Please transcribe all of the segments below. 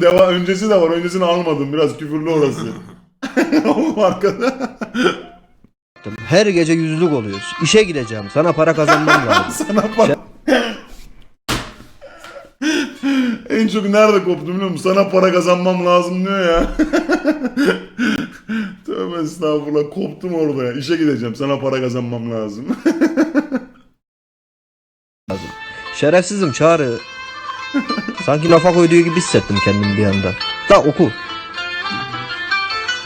Deva öncesi de var. Öncesini almadım. Biraz küfürlü orası. Oğlum arkada. Her gece yüzlük oluyoruz. İşe gideceğim. Sana para kazanmam lazım. Sana para... en çok nerede koptum biliyor musun? Sana para kazanmam lazım diyor ya. Tövbe estağfurullah. Koptum orada ya. İşe gideceğim. Sana para kazanmam lazım. Şerefsizim çağrı. Sanki lafa koyduğu gibi hissettim kendimi bir anda. Da oku.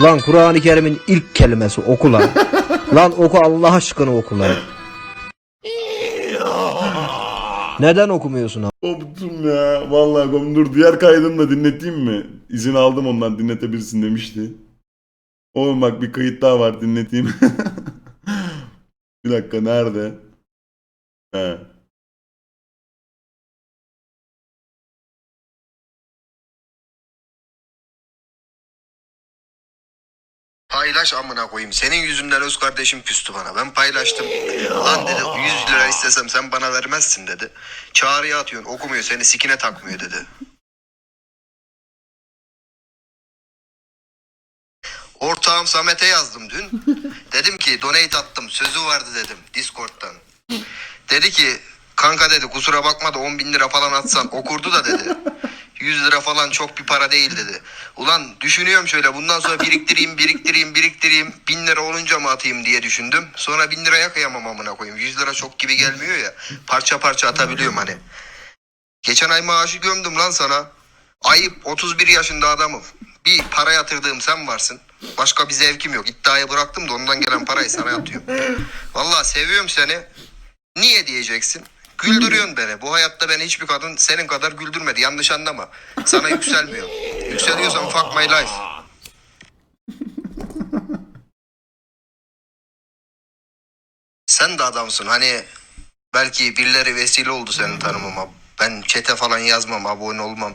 Lan Kur'an-ı Kerim'in ilk kelimesi oku lan. lan oku Allah aşkına oku lan. Neden okumuyorsun abi? Koptum ya. Vallahi koptum. Dur diğer kaydını da dinleteyim mi? İzin aldım ondan dinletebilirsin demişti. Oğlum bak bir kayıt daha var dinleteyim. bir dakika nerede? He. Paylaş amına koyayım. Senin yüzünden öz kardeşim küstü bana. Ben paylaştım. Lan dedi 100 lira istesem sen bana vermezsin dedi. Çağrıya atıyorsun okumuyor seni sikine takmıyor dedi. Ortağım Samet'e yazdım dün. Dedim ki donate attım sözü vardı dedim Discord'dan. Dedi ki kanka dedi kusura bakma da 10 bin lira falan atsan okurdu da dedi. 100 lira falan çok bir para değil dedi. Ulan düşünüyorum şöyle bundan sonra biriktireyim biriktireyim biriktireyim. 1000 lira olunca mı atayım diye düşündüm. Sonra 1000 liraya kıyamam amına koyayım. 100 lira çok gibi gelmiyor ya. Parça parça atabiliyorum hani. Geçen ay maaşı gömdüm lan sana. Ayıp 31 yaşında adamım. Bir para yatırdığım sen varsın. Başka bir zevkim yok. İddiayı bıraktım da ondan gelen parayı sana yatıyorum. Vallahi seviyorum seni. Niye diyeceksin? Güldürüyorsun beni. Bu hayatta beni hiçbir kadın senin kadar güldürmedi. Yanlış anlama. Sana yükselmiyor. Yükseliyorsan fuck my life. Sen de adamsın. Hani belki birileri vesile oldu senin tanımama. Ben çete falan yazmam, abone olmam.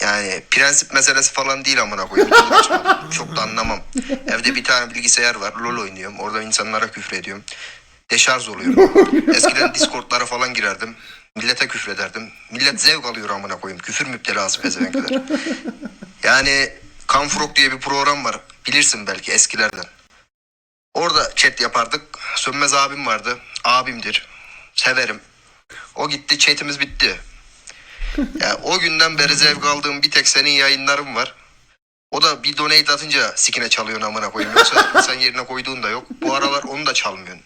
Yani prensip meselesi falan değil amına koyayım. Çok da anlamam. Evde bir tane bilgisayar var. LoL oynuyorum. Orada insanlara küfür ediyorum. Deşarj oluyorum. Eskiden Discord'lara falan girerdim. Millete küfrederdim. Millet zevk alıyor amına koyayım. Küfür müptelası pezevenkler. Yani Kanfrok diye bir program var. Bilirsin belki eskilerden. Orada chat yapardık. Sönmez abim vardı. Abimdir. Severim. O gitti chatimiz bitti. Ya o günden beri zevk aldığım bir tek senin yayınların var. O da bir donate atınca sikine çalıyorsun amına koyayım. Yoksa sen yerine koyduğun da yok. Bu aralar onu da çalmıyorsun.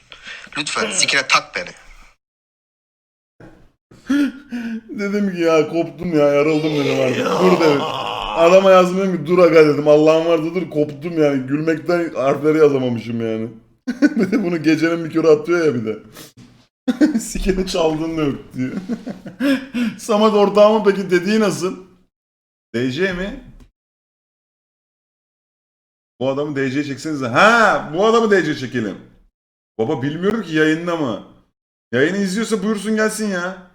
Lütfen sikine tak beni. Dedim ki ya koptum ya yarıldım dedim artık. Dur dedim. Adama yazmıyorum ki dur aga dedim. Allah'ın vardı dur koptum yani. Gülmekten harfleri yazamamışım yani. bunu gecenin bir körü atıyor ya bir de. Sikini çaldın da yok diyor. Samet ortağımın peki dediği nasıl? DC mi? Bu adamı DC çeksenize. Ha, bu adamı DC çekelim. Baba bilmiyorum ki yayında mı? Yayını izliyorsa buyursun gelsin ya.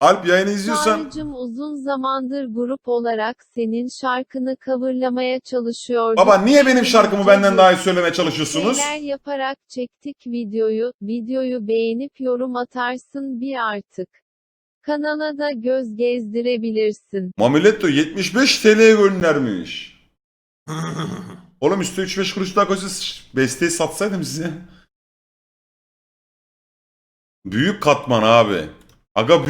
Alp yayını izliyorsan Çağrı'cım uzun zamandır grup olarak senin şarkını coverlamaya çalışıyorduk. Baba niye benim şarkımı benden daha iyi söylemeye çalışıyorsunuz? Şeyler yaparak çektik videoyu. Videoyu beğenip yorum atarsın bir artık. Kanala da göz gezdirebilirsin. Mamuletto 75 TL göndermiş. Oğlum üstü 3-5 kuruş daha koysa besteyi satsaydım size. Büyük katman abi. Aga büyük